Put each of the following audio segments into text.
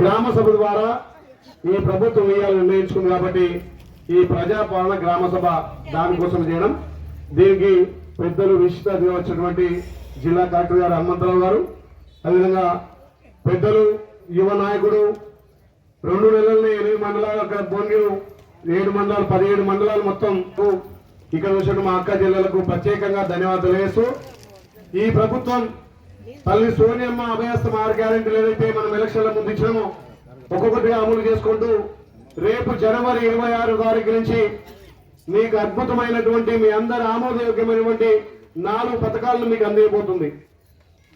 గ్రామ సభ ద్వారా ఈ ప్రభుత్వం వేయాలని నిర్ణయించుకుంది కాబట్టి ఈ ప్రజాపాలన గ్రామ సభ దానికోసం చేయడం. దీనికి పెద్దలు విశిష్ట వచ్చినటువంటి జిల్లా కలెక్టర్ గారు హనుమంతరావు గారు అదేవిధంగా పెద్దలు యువ నాయకుడు రెండు నెలల్ని ఎనిమిది మండలాలు అక్కడ భువనగిరు ఏడు మండలాలు పదిహేడు మండలాలు మొత్తం ఇక్కడ వచ్చిన మా అక్క జిల్లాలకు ప్రత్యేకంగా ధన్యవాదాలు వేస్తూ ఈ ప్రభుత్వం తల్లి సోనియమ్మ అభయస్థ ఆరు గ్యారెంటీలు ఏదైతే మనం ఎలక్షన్ల ముందు ఇచ్చినామో ఒక్కొక్కటిగా అమలు చేసుకుంటూ రేపు జనవరి ఇరవై ఆరు తారీఖు నుంచి మీకు అద్భుతమైనటువంటి మీ అందరి ఆమోదయోగ్యమైనటువంటి నాలుగు పథకాలను మీకు అందియబోతుంది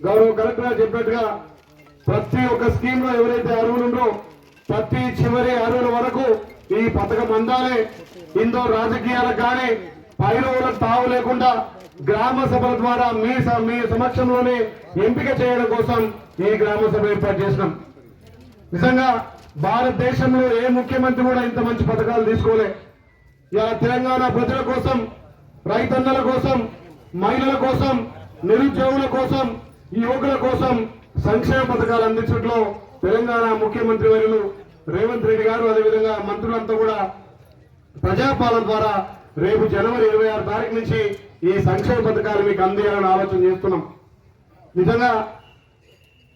గౌరవ కలెక్టర్ చెప్పినట్టుగా ప్రతి ఒక్క స్కీమ్లో ఎవరైతే అర్హులుండో ప్రతి చివరి అర్హుల వరకు ఈ పథకం అందాలి. ఇందో రాజకీయాలకు కానీ పైరవులకు తావు లేకుండా గ్రామ సభల ద్వారా మీ స- మీ సమక్షంలోనే ఎంపిక చేయడం కోసం ఈ గ్రామ సభ ఏర్పాటు చేసినాం. నిజంగా భారతదేశంలో ఏ ముఖ్యమంత్రి కూడా ఇంత మంచి పథకాలు తీసుకోలే. ఇలా తెలంగాణ ప్రజల కోసం రైతన్నల కోసం మహిళల కోసం నిరుద్యోగుల కోసం యువకుల కోసం సంక్షేమ పథకాలు అందించడంలో తెలంగాణ ముఖ్యమంత్రి వర్యులు రేవంత్ రెడ్డి గారు అదేవిధంగా మంత్రులంతా కూడా ప్రజాపాలన ద్వారా రేపు జనవరి ఇరవై ఆరు తారీఖు నుంచి ఈ సంక్షేమ పథకాలు మీకు అందేయాలని ఆలోచన చేస్తున్నాం. నిజంగా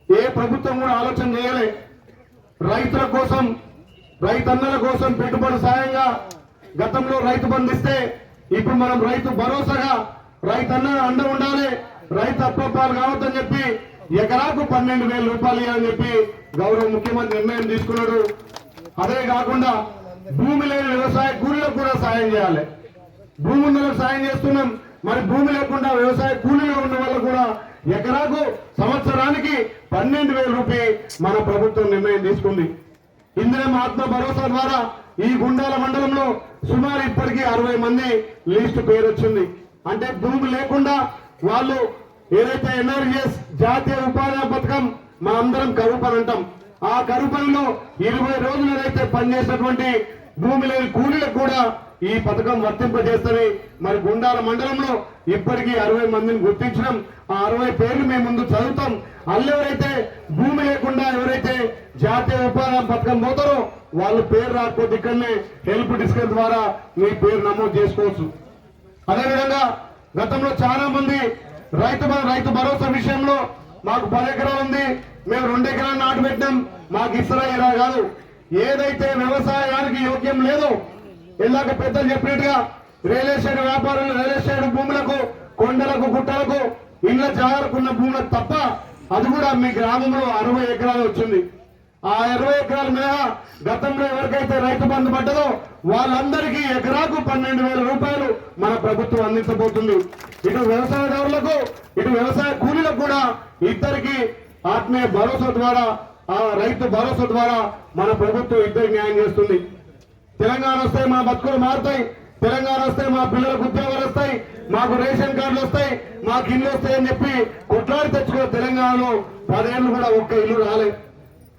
ఏ ప్రభుత్వం కూడా ఆలోచన చేయాలి. రైతుల కోసం రైతన్నల కోసం పెట్టుబడి సాయంగా గతంలో రైతు బంధిస్తే ఇప్పుడు మనం రైతు భరోసాగా రైతన్న అండ ఉండాలి. రైతు అప్పప్పాలు కావద్దని చెప్పి ఎకరాకు పన్నెండు వేల రూపాయలు అని చెప్పి గౌరవ ముఖ్యమంత్రి నిర్ణయం తీసుకున్నాడు. అదే కాకుండా భూమి లేని వ్యవసాయ కూలీలకు కూడా సాయం చేయాలి. భూమి సాయం చేస్తున్నాం. మరి భూమి లేకుండా వ్యవసాయ కూలీలో ఉన్న వాళ్ళు కూడా ఎకరాకు సంవత్సరానికి పన్నెండు వేల రూపాయలు మన ప్రభుత్వం నిర్ణయం తీసుకుంది. ఇందిరం ఆత్మ భరోసా ద్వారా ఈ గుండాల మండలంలో సుమారు ఇప్పటికీ అరవై మంది లిస్టు పేరు వచ్చింది. అంటే భూమి లేకుండా వాళ్ళు ఏదైతే ఎన్ఆర్ఎస్ జాతీయ ఉపాధి పథకం మా అందరం కరువు పని అంటాం. ఆ కరువు పనిలో ఇరవై రోజులు ఏదైతే పనిచేసినటువంటి భూమి లేని కూలీలకు కూడా ఈ పథకం వర్తింపజేస్తుంది మరి గుండాల మండలంలో ఇప్పటికీ అరవై మందిని గుర్తించడం ఆ అరవై పేర్లు మేము ముందు చదువుతాం. అల్లెవరైతే భూమి లేకుండా ఎవరైతే జాతీయ ఉపాధి పథకం పోతారో వాళ్ళ పేరు రాకపోతే ఇక్కడనే హెల్ప్ డిస్కర్ ద్వారా మీ పేరు నమోదు చేసుకోవచ్చు. అదేవిధంగా గతంలో చాలా మంది రైతు రైతు భరోసా విషయంలో మాకు పది ఎకరాలు ఉంది మేము రెండు ఎకరాలు నాటు పెట్టినాం మాకు ఇసరా కాదు. ఏదైతే వ్యవసాయానికి యోగ్యం లేదో ఇందాక పెద్దలు చెప్పినట్టుగా రియల్ ఎస్టేట్ వ్యాపారులు రియల్ ఎస్టేట్ భూములకు కొండలకు గుట్టలకు ఇండ్ల జాగ్రత్తకున్న భూములకు తప్ప అది కూడా మీ గ్రామంలో అరవై ఎకరాలు వచ్చింది. ఆ ఇరవై ఎకరాల మీద గతంలో ఎవరికైతే రైతు బంధు పడ్డదో వాళ్ళందరికీ ఎకరాకు పన్నెండు వేల రూపాయలు మన ప్రభుత్వం అందించబోతుంది. ఇటు వ్యవసాయదారులకు ఇటు వ్యవసాయ కూలీలకు కూడా ఇద్దరికి ఆత్మీయ భరోసా ద్వారా ఆ రైతు భరోసా ద్వారా మన ప్రభుత్వం ఇద్దరు న్యాయం చేస్తుంది. తెలంగాణ వస్తే మా బతుకులు మారుతాయి. తెలంగాణ వస్తే మా పిల్లలకు ఉద్యోగాలు వస్తాయి. మాకు రేషన్ కార్డులు వస్తాయి. మాకు ఇల్లు వస్తాయని చెప్పి కొట్లాడి తెచ్చుకో తెలంగాణలో పదేళ్ళు కూడా ఒక్క ఇల్లు రాలే.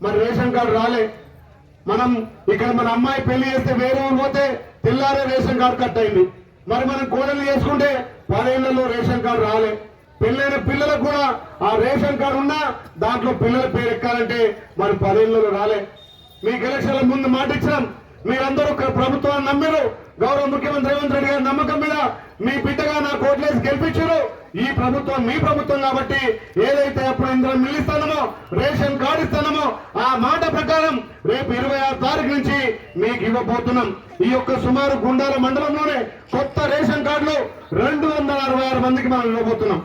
మరి రేషన్ కార్డు రాలే. మనం ఇక్కడ మన అమ్మాయి పెళ్ళి చేస్తే వేరే ఊరు పోతే తెల్లారే రేషన్ కార్డు కట్ అయింది. మరి మనం కోడలు చేసుకుంటే పదేళ్ళలో రేషన్ కార్డు రాలే. పెళ్ళైన పిల్లలకు కూడా ఆ రేషన్ కార్డు ఉన్నా దాంట్లో పిల్లల పేరు ఎక్కాలంటే మరి పదేళ్ళలో రాలే. మీకు ఎలక్షన్ల ముందు మాట ఇచ్చినాం. మీరందరూ ఒక ప్రభుత్వాన్ని నమ్మిరు గౌరవ ముఖ్యమంత్రి రేవంత్ రెడ్డి గారి నమ్మకం మీద మీ బిడ్డగా నా కోట్లేసి గెలిపించారు ఈ ప్రభుత్వం మీ ప్రభుత్వం కాబట్టి ఏదైతే అప్పుడు ఇందులో మిల్లిస్తానమో రేషన్ కార్డు ఇస్తానమో ఆ మాట ప్రకారం రేపు ఇరవై ఆరు తారీఖు నుంచి మీకు ఇవ్వబోతున్నాం. ఈ యొక్క సుమారు గుండాల మండలంలోనే కొత్త రేషన్ కార్డులు రెండు వందల అరవై ఆరు మందికి మనం ఇవ్వబోతున్నాం.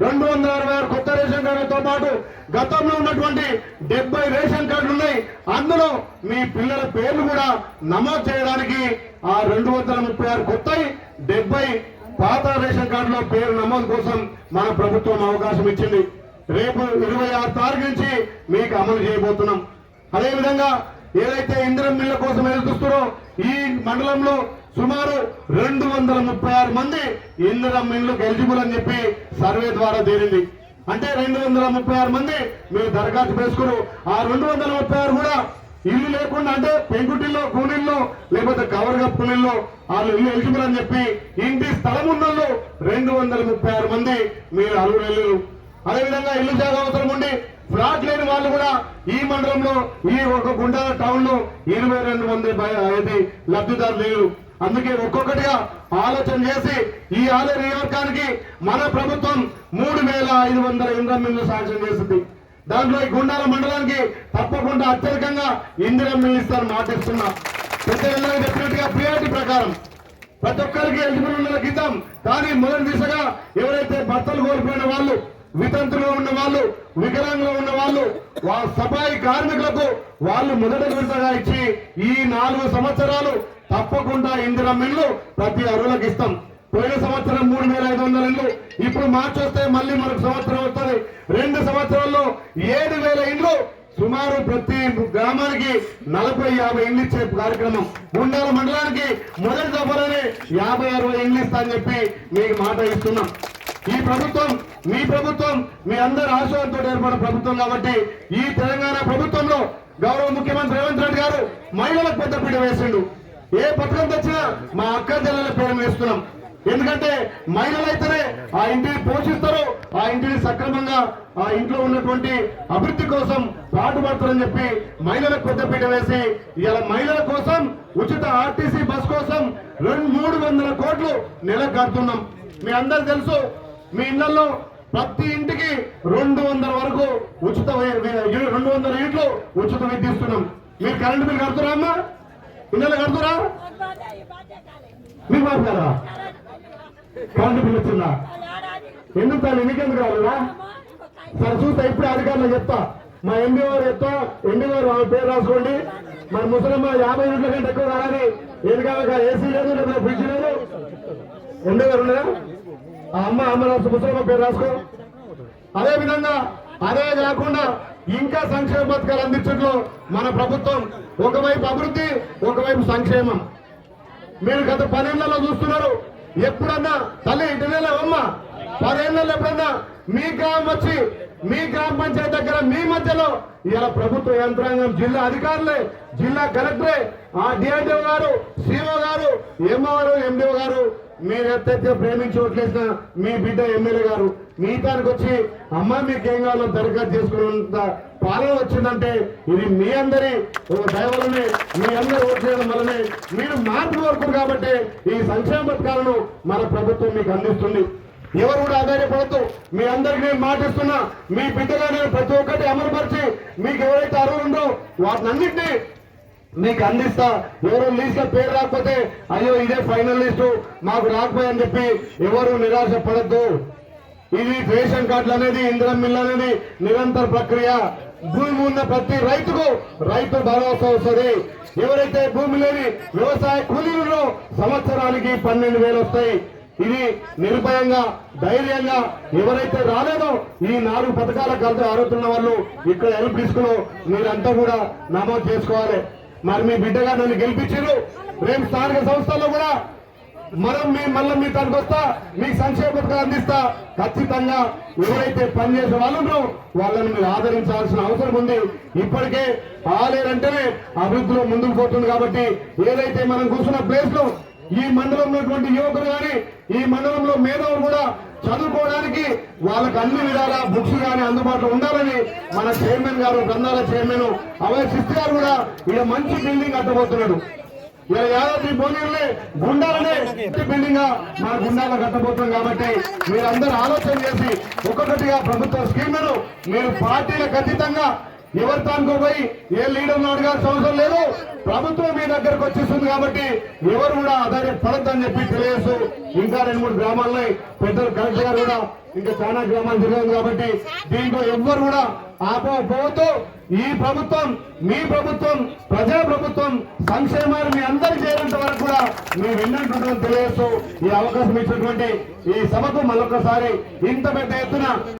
రెండు వందల అరవై ఆరు కొత్త రేషన్ కార్డులతో పాటు గతంలో ఉన్నటువంటి డెబ్బై రేషన్ కార్డులు ఉన్నాయి. అందులో మీ పిల్లల పేర్లు కూడా నమోదు చేయడానికి ఆ రెండు వందల ముప్పై ఆరు కొత్త డెబ్బై పాత రేషన్ కార్డులో పేరు నమోదు కోసం మన ప్రభుత్వం అవకాశం ఇచ్చింది. రేపు ఇరవై ఆరు తారీఖు నుంచి మీకు అమలు చేయబోతున్నాం. అదేవిధంగా ఏదైతే ఇంద్రం మిల్ల కోసం ఎదుగుతున్నారో ఈ మండలంలో సుమారు రెండు వందల ముప్పై ఆరు మంది ఇందిరం మిల్లుకు ఎలిజిబుల్ అని చెప్పి సర్వే ద్వారా తేలింది. అంటే రెండు వందల ముప్పై ఆరు మంది మీరు దరఖాస్తు చేసుకుని ఆ రెండు వందల ముప్పై ఆరు కూడా ఇల్లు లేకుండా అంటే పెంకుటిల్లో కూలీల్లో లేకపోతే కవర్ కప్పులలో వాళ్ళు ఇల్లు ఎలిజిబుల్ అని చెప్పి ఇంటి స్థలం ఉన్నోళ్ళు రెండు వందల ముప్పై ఆరు మంది మీరు అరువులు అదేవిధంగా ఇల్లు జాగా అవసరం ఉండి ఫ్లాట్ లేని వాళ్ళు కూడా ఈ మండలంలో ఈ ఒక గుండాల టౌన్లో ఇరవై రెండు మంది అయితే లబ్ధిదారులు లేరు. అందుకే ఒక్కొక్కటిగా ఆలోచన చేసి ఈ ఆలయ నియోజకానికి మన ప్రభుత్వం మూడు వేల ఐదు వందల ఇంద్రమిల్లు శాంక్షన్ చేసింది. దాంట్లో ఈ గుండాల మండలానికి తప్పకుండా అత్యధికంగా ఇందిరం మిల్లు ఇస్తారని మాటిస్తున్నా. ఇళ్ళకి చెప్పినట్టుగా ప్రియారిటీ ప్రకారం ప్రతి ఒక్కరికి ఎలిజిబుల్ ఉన్న గీతం కానీ మొదటి దిశగా ఎవరైతే భర్తలు కోల్పోయిన వాళ్ళు వితంతులు ఉన్న వాళ్ళు వికలాంగులు ఉన్న వాళ్ళు వాళ్ళ సఫాయి కార్మికులకు వాళ్ళు మొదటి విడతగా ఇచ్చి ఈ నాలుగు సంవత్సరాలు తప్పకుండా ఇందిరా మిల్లు ప్రతి అరువులకు ఇస్తాం. పోయిన సంవత్సరం మూడు వేల ఐదు వందల ఇండ్లు ఇప్పుడు మార్చి వస్తే మళ్ళీ మరొక సంవత్సరం వస్తుంది. రెండు సంవత్సరాల్లో ఏడు వేల ఇండ్లు సుమారు ప్రతి గ్రామానికి నలభై యాభై ఇండ్లు ఇచ్చే కార్యక్రమం. ఉండాల మండలానికి మొదటి దఫలోనే యాభై అరవై ఇండ్లు ఇస్తా అని చెప్పి మీకు మాట ఇస్తున్నాం. ఈ ప్రభుత్వం మీ ప్రభుత్వం మీ అందరి ఆశయంతో ఏర్పడిన ప్రభుత్వం కాబట్టి ఈ తెలంగాణ ప్రభుత్వంలో గౌరవ ముఖ్యమంత్రి రేవంత్ రెడ్డి గారు మహిళలకు పెద్ద పీడ వేసిండు. ఏ పథకం తెచ్చినా మా అక్క చెల్లెల పేరు వేస్తున్నాం. ఎందుకంటే మహిళలు అయితేనే ఆ ఇంటిని పోషిస్తారు ఆ ఇంటిని సక్రమంగా ఆ ఇంట్లో ఉన్నటువంటి అభివృద్ధి కోసం పాటుపడతారని చెప్పి మహిళలకు పెద్దపీట వేసి ఇవాళ మహిళల కోసం ఉచిత ఆర్టీసీ బస్ కోసం రెండు మూడు వందల కోట్లు నెల కడుతున్నాం. మీ అందరు తెలుసు మీ ఇళ్ళలో ప్రతి ఇంటికి రెండు వందల వరకు ఉచిత రెండు వందల యూనిట్లు ఉచిత విద్య ఇస్తున్నాం మీరు కరెంటు బిల్ కడుతురా అమ్మా? ఇళ్ళలో కడుతురా మీరు మాట్లాడరా కరెంటు బిల్ ఇస్తున్నా ఎందుకు తను ఎన్నికెందుకు రాలేదా? సరే చూస్తా ఇప్పుడు అధికారులు చెప్తా. మా ఎండి వారు చెప్తా. ఎండి గారు పేరు రాసుకోండి. మన ముసలమ్మ యాభై యూనిట్ల కంటే ఎక్కువ రాలని ఏది ఏసీ లేదు లేదా ఫ్రిడ్జ్ లేదు? ఎండి గారు ఉన్నారా? ఆ అమ్మ అమ్మ రాసు ముసలమ్మ పేరు రాసుకో. అదే విధంగా అదే కాకుండా ఇంకా సంక్షేమ పథకాలు అందించడంలో మన ప్రభుత్వం ఒకవైపు అభివృద్ధి ఒకవైపు సంక్షేమం. మీరు గత పదేళ్ళలో చూస్తున్నారు ఎప్పుడన్నా తల్లి ఇటు అమ్మ పదేళ్ళలో ఎప్పుడన్నా మీ గ్రామం వచ్చి మీ గ్రామ పంచాయతీ దగ్గర మీ మధ్యలో ఇలా ప్రభుత్వ యంత్రాంగం జిల్లా అధికారులే జిల్లా కలెక్టరే ఆ డిఐడిఓ గారు సిఓ గారు ఎంఓ గారు ఎండిఓ గారు మీరు ఎత్తైతే ప్రేమించి ఓట్లేసిన మీ బిడ్డ ఎమ్మెల్యే గారు మీతానికి వచ్చి అమ్మ మీకేం కావాలో దరఖాస్తు చేసుకున్నంత పాలన వచ్చిందంటే ఇది మీ అందరి ఓ మీ అందరి ఓటు చేయడం వల్లనే మీరు మార్పు వరకు కాబట్టి ఈ సంక్షేమ పథకాలను మన ప్రభుత్వం మీకు అందిస్తుంది. ఎవరు కూడా ఆధారపడద్దు. మీ అందరికి నేను మాటిస్తున్నా మీ బిడ్డగా నేను ప్రతి ఒక్కటి అమలుపరిచి మీకు ఎవరైతే అర్హులు ఉందో వాటిని అన్నింటినీ మీకు అందిస్తా. ఎవరు లీస్ట్లో పేరు రాకపోతే అయ్యో ఇదే ఫైనల్ లిస్టు మాకు రాకపోయని చెప్పి ఎవరు నిరాశ పడద్దు. ఇది రేషన్ కార్డులు అనేది ఇంద్రం మిల్ అనేది నిరంతర ప్రక్రియ. భూమి ఉన్న ప్రతి రైతుకు రైతు భరోసా వస్తుంది. ఎవరైతే భూమి లేని వ్యవసాయ కూలీలలో సంవత్సరానికి పన్నెండు వేలు వస్తాయి. ఇది నిర్భయంగా ధైర్యంగా ఎవరైతే రాలేదో ఈ నాలుగు పథకాల కలిసి ఆరుతున్న వాళ్ళు ఇక్కడ హెల్ప్ తీసుకుని మీరంతా కూడా నమోదు చేసుకోవాలి. మరి మీ బిడ్డగా నన్ను గెలిపించారు. రేపు స్థానిక సంస్థల్లో కూడా మనం మీ మళ్ళీ మీ తనకు వస్తా మీకు సంక్షేమ పథకాలు అందిస్తా. ఖచ్చితంగా ఎవరైతే పనిచేసే వాళ్ళు ఉన్నారో వాళ్ళని మీరు ఆదరించాల్సిన అవసరం ఉంది. ఇప్పటికే ఆలేరంటేనే అభివృద్ధిలో ముందుకు పోతుంది కాబట్టి ఏదైతే మనం కూర్చున్న ప్లేస్లో ఈ మండలంలో ఉన్నటువంటి యువకులు కానీ ఈ మండలంలో మేధావులు కూడా చదువుకోవడానికి వాళ్ళకి అన్ని విధాల బుక్స్ కానీ అందుబాటులో ఉండాలని మన చైర్మన్ గారు గ్రంథాల చైర్మన్ అవయ శిస్తి గారు కూడా ఇక్కడ మంచి బిల్డింగ్ కట్టబోతున్నాడు. ఇలా యాదాద్రి భువనగిరిలో గుండాలనే బిల్డింగ్గా మన గుండాలను కట్టబోతున్నాం కాబట్టి మీరందరూ ఆలోచన చేసి ఒక్కొక్కటిగా ప్రభుత్వ స్కీమ్లను మీరు పార్టీలకు అతీతంగా ఎవరితో తానుకో పోయి ఏ లీడర్ అడగాల్సిన అవసరం లేదు. ప్రభుత్వం మీ దగ్గరకు వచ్చేస్తుంది కాబట్టి ఎవరు కూడా ఆధారపడద్దని చెప్పి తెలియజేస్తూ ఇంకా రెండు మూడు గ్రామాల్లో పెద్దలు కలెక్టర్ గారు కూడా ఇంకా చాలా గ్రామాలు తిరగదు కాబట్టి దీంట్లో ఎవ్వరు కూడా ఆపకపోతూ ఈ ప్రభుత్వం మీ ప్రభుత్వం ప్రజా ప్రభుత్వం సంక్షేమాలు మీ అందరి చేరేంత వరకు కూడా మీ విన్నట్టుంటుందని తెలియజేస్తూ ఈ అవకాశం ఇచ్చినటువంటి ఈ సభకు మరొకసారి ఇంత పెద్ద ఎత్తున